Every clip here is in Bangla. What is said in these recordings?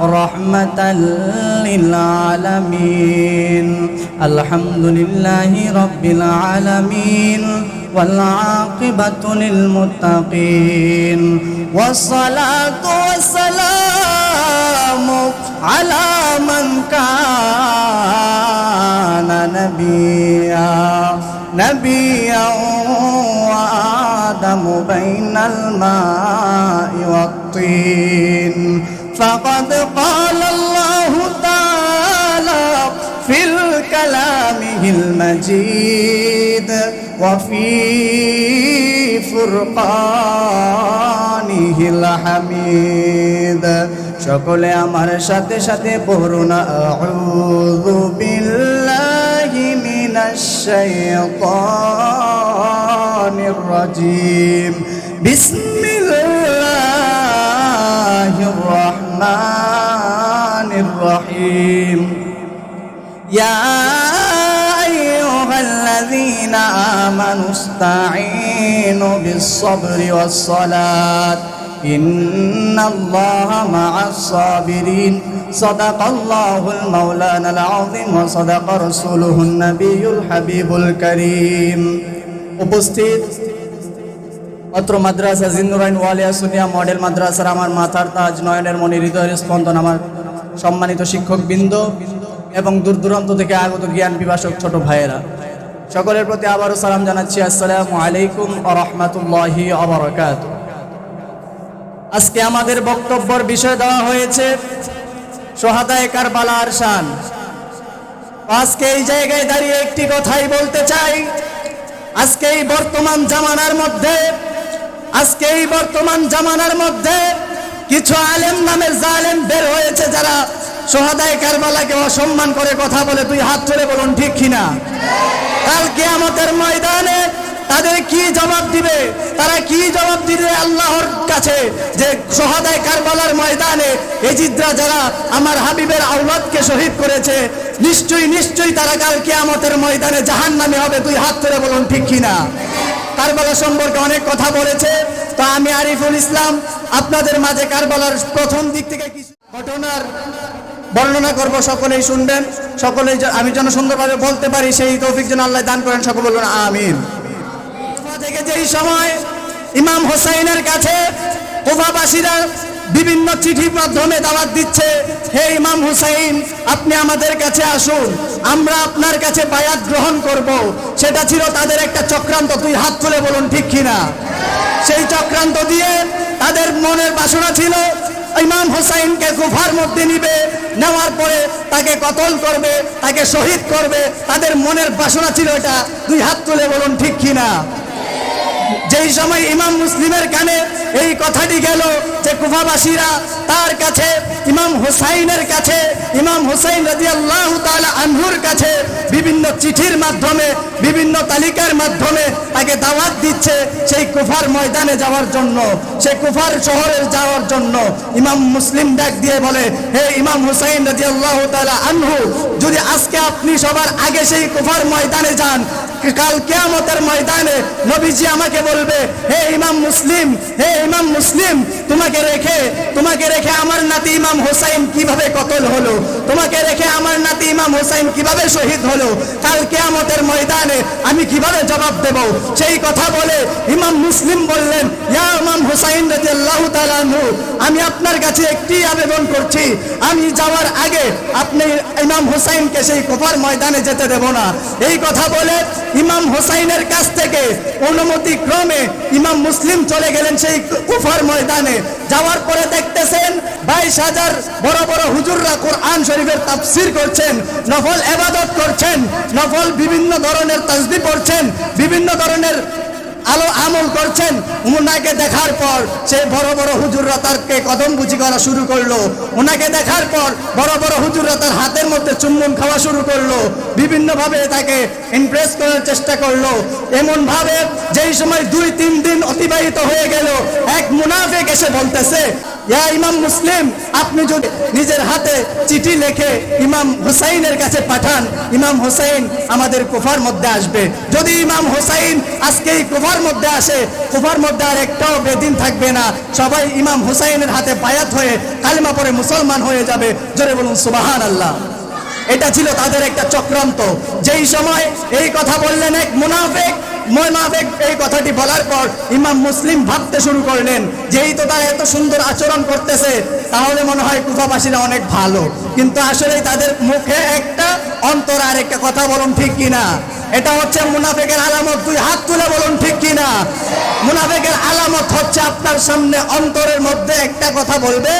رحمة للعالمين. الحمد لله رب العالمين والعاقبة للمتقين. والصلاة والسلام على من كان نبيا. نبيا وآدم بين الماء والطين. فقد قال الله تعالى في الكلامه المجيد وفي فرقانه الحميد সকলে আমার সাথে সাথে পড়ুন আউযু বিল্লাহি মিনাশ শাইতানির রাজিম বিসমিল্লাহির রহমানির রহিম ইয়া أيها الذين آمنوا استعينوا بالصبر والصلاة إن الله مع الصابرين صدق الله المولانا العظيم وصدق رسوله النبي الحبيب الكريم উপস্থিত অত্র মাদ্রাসা জিন্নুরাইন ওয়ালিয়া সুনিয়া মডেল মাদ্রাসার আমার মাথার তাজ নয়নের মনি হৃদয়ের স্পন্দন আমার সম্মানিত শিক্ষক বৃন্দ এবং দূর দূরান্ত থেকে আগত জ্ঞান বিভাষক ছোট ভাইয়েরা। সকলের প্রতি আবারও সালাম জানাচ্ছি। আসসালামু আলাইকুম রহমতুল্লাহি আবরকাত আজকে আমাদের বক্তব্যর বিষয় দেওয়া হয়েছে সোহাদায় কারবালার শান। আজকে এই জায়গায় দাঁড়িয়ে একটি কথাই বলতে চাই। আজকে এই বর্তমান জামানার মধ্যে আজকে এই বর্তমান জামানার মধ্যে কিছু আলেম নামের জালেম বের হয়েছে যারা সোহাদায় কারবালাকে অসম্মান করে কথা বলে, তুই হাত ধরে বলুন, ঠিক কিনা? কালকে আমাদের ময়দানে তাদের কি জবাব দিবে? তারা কি জবাব দিবে আল্লাহর কাছে যে সোহাদায় কারবালার ময়দানে এজিদরা যারা আমার হাবিবের আউলাদকে শহীদ করেছে, নিশ্চয়ই নিশ্চয়ই তারা কাল কেয়ামতের ময়দানে জাহান নামে হবে, তুই হাত ধরে বলুন, ঠিক কিনা? কারবালা সম্পর্কে অনেক কথা বলেছে। তো আমি আরিফুল ইসলাম, আপনাদের মাঝে কারবালার প্রথম দিক থেকে কিছু ঘটনার বর্ণনা করব, সকলেই শুনবেন, সকলেই আমি যেন সুন্দরভাবে বলতে পারি, সেই তৌফিক যেন আল্লাহ দান করেন, সকল বলবেন আমিন। থেকে যেই সময় ইমাম হোসাইনের কাছে কুফাবাসীরা বিভিন্ন চিঠির মাধ্যমে দাওয়াত দিচ্ছে। হে ইমাম হুসাইন, আপনি আমাদের কাছে আসুন। আমরা আপনার কাছে বায়াত গ্রহণ করব। সেটা ছিল তাদের একটা চক্রান্ত। তুই হাত তুলে বলুন, ঠিক কিনা? সেই চক্রান্ত দিয়ে তাদের মনের বাসনা ছিল, ইমাম হোসাইনকে কুফার মধ্যে নিবে, নেওয়ার পরে তাকে কতল করবে, তাকে শহীদ করবে, তাদের মনের বাসনা ছিল এটা। দুই হাত তুলে বলুন, ঠিক কিনা? যেই সময় ইমাম মুসলিমের কানে এই কথাটি গেল যে কুফাবাসীরা তার কাছে, ইমাম হুসাইনের কাছে, ইমাম হুসাইন রাজি আল্লাহ আনহুর কাছে বিভিন্ন চিঠির মাধ্যমে, বিভিন্ন তালিকার মাধ্যমে তাকে দাওয়াত দিচ্ছে সেই কুফার ময়দানে যাওয়ার জন্য, সেই কুফার শহরে যাওয়ার জন্য। ইমাম মুসলিম ডাক দিয়ে বলে, হে ইমাম হুসাইন রাজি আল্লাহ আনহু, যদি আজকে আপনি সবার আগে সেই কুফার ময়দানে যান কাল কেয়ামতের ময়দানে নবীজি আমাকে বলবে, হে ইমাম মুসলিম, হে ইমাম মুসলিম, তোমাকে রেখে তোমাকে রেখে আমার নাতি ইমাম হোসাইন কীভাবে কতল হলো? তোমাকে রেখে আমার নাতি ইমাম হোসাইন কীভাবে শহীদ হলো? কাল কেয়ামতের ময়দানে আমি কীভাবে জবাব দেব? সেই কথা বলে ইমাম মুসলিম বললেন, ইয়া হোসাইন তাআলা আনহু, আমি আপনার কাছে একটি আবেদন করছি, আমি যাওয়ার আগে আপনি ইমাম হোসাইনকে সেই কোফার ময়দানে যেতে দেব না। এই কথা বলে ইমাম হোসাইনের কাছ থেকে অনুমতি ক্রমে ইমাম মুসলিম চলে গেলেন সেই কুফার ময়দানে। যাওয়ার পরে দেখতেছেন বাইশ হাজার বড় বড় হুজুররা কোরআন শরীফের তাফসির করছেন, নফল এবাদত করছেন, নফল বিভিন্ন ধরনের তাসবি পড়ছেন, বিভিন্ন ধরনের আলো আমল করছেন, উনাকে দেখার পর সেই বড় বড় হুজুররা তারকে কদম বুঝি করা শুরু করল। ওনাকে দেখার পর বড় বড় হুজুররা তার হাতের মধ্যে চুম্বন খাওয়া শুরু করল। বিভিন্নভাবে তাকে ইমপ্রেস করার চেষ্টা করল। এমনভাবে যেই সময় দুই, তিন দিন অতিবাহিত হয়ে গেল, এক মুনাফেক এসে বলতেছে ইমাম মুসলিম, আপনি যদি নিজের হাতে চিঠি লিখে ইমাম হুসাইনের কাছে পাঠান, ইমাম হুসাইন আমাদের কুফার মধ্যে আসবে। যদি ইমাম হুসাইন আজকে এই কুফার মধ্যে আসে, কুফার মধ্যে আর একটাও বেদিন থাকবে না। সবাই ইমাম হুসাইনের হাতে বায়াত হয়ে কালিমা পরে মুসলমান হয়ে যাবে। জোরে বলুন সুবাহান আল্লাহ এটা ছিল তাদের একটা চক্রান্ত। যেই সময় এই কথা বললেন এক মুনাফেক মোনাফেক এই কথাটি বলার পর ইমাম মুসলিম ভাবতে শুরু করলেন, যেই তো তারা এত সুন্দর আচরণ করতেছে, তাহলে মনে হয় কুফাবাসীরা অনেক ভালো। কিন্তু আসলে তাদের মুখে একটা অন্তর আর একটা কথা বলুন ঠিক কিনা? এটা হচ্ছে মুনাফেকের আলামত। দুই হাত তুলে বলুন ঠিক কিনা? মুনাফেকের আলামত হচ্ছে আপনার সামনে অন্তরের মধ্যে একটা কথা বলবে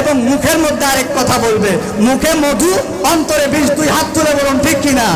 এবং মুখের মধ্যে আরেক কথা বলবে। মুখে মধু, অন্তরে বিষ, দুই হাত তুলে বলুন ঠিক কিনা?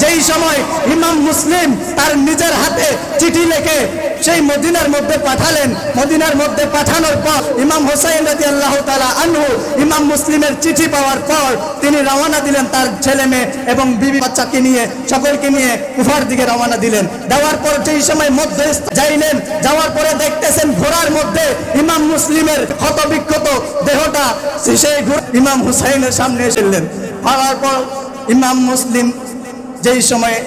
যেই সময় ইমাম মুসলিম তার নিজের হাতে চিঠি লিখে সেই মদিনার মধ্যে পাঠালেন। মদিনার মধ্যে পাঠানোর পর ইমাম হোসাইন রাজি আল্লাহ তালা আনহু ইমাম মুসলিমের চিঠি পাওয়ার পর তিনি রওনা দিলেন তার ছেলে মেয়ে এবং বিবি বাচ্চাকে নিয়ে, সকলকে নিয়ে কুফার দিকে রওনা দিলেন। দেওয়ার পর সেই সময় মধ্যে যাইলেন, যাওয়ার পরে দেখতেছেন ঘোড়ার মধ্যে ইমাম মুসলিমের ক্ষত বিক্ষত দেহটা, সেই ইমাম হুসাইনের সামনে এসেলেন পাওয়ার পর ইমাম মুসলিম যেই সময়ে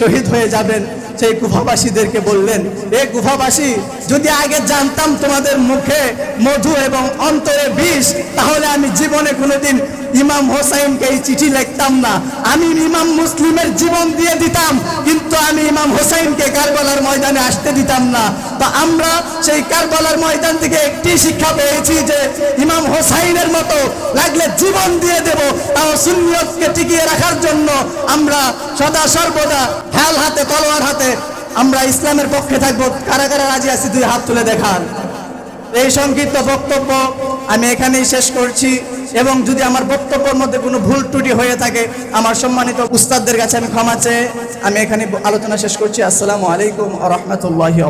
শহীদ হয়ে যাবেন সেই গুফাবাসীদেরকে বললেন, এ গুফাবাসী যদি আগে জানতাম তোমাদের মুখে মধু এবং অন্তরে বিষ, তাহলে আমি জীবনে কোনোদিন ইমাম হোসাইনকে এই চিঠি লিখতাম না। আমি ইমাম মুসলিমের জীবন দিয়ে দিতাম, কিন্তু আমি ইমাম হোসাইনকে কারবালার ময়দানে আসতে দিতাম না। তো আমরা সেই কারবালার ময়দান থেকে একটি শিক্ষা পেয়েছি যে ইমাম হোসাইনের মতো লাগলে জীবন দিয়ে দেব তাও সুন্নিয়তকে টিকিয়ে রাখার জন্য আমরা সদা সর্বদা হেল হাতে, তলোয়ার হাতে আমরা ইসলামের পক্ষে থাকব। কারা কারা রাজি আছি, দুই হাত তুলে দেখান। এই সংক্ষিপ্ত বক্তব্য আমি এখানেই শেষ করছি এবং যদি আমার বক্তব্যের মধ্যে কোনো ভুল ত্রুটি হয়ে থাকে, আমার সম্মানিত উস্তাদদের কাছে আমি ক্ষমা চেয়ে আমি এখানে আলোচনা শেষ করছি। আসসালামু আলাইকুম রহমতুল্লাহি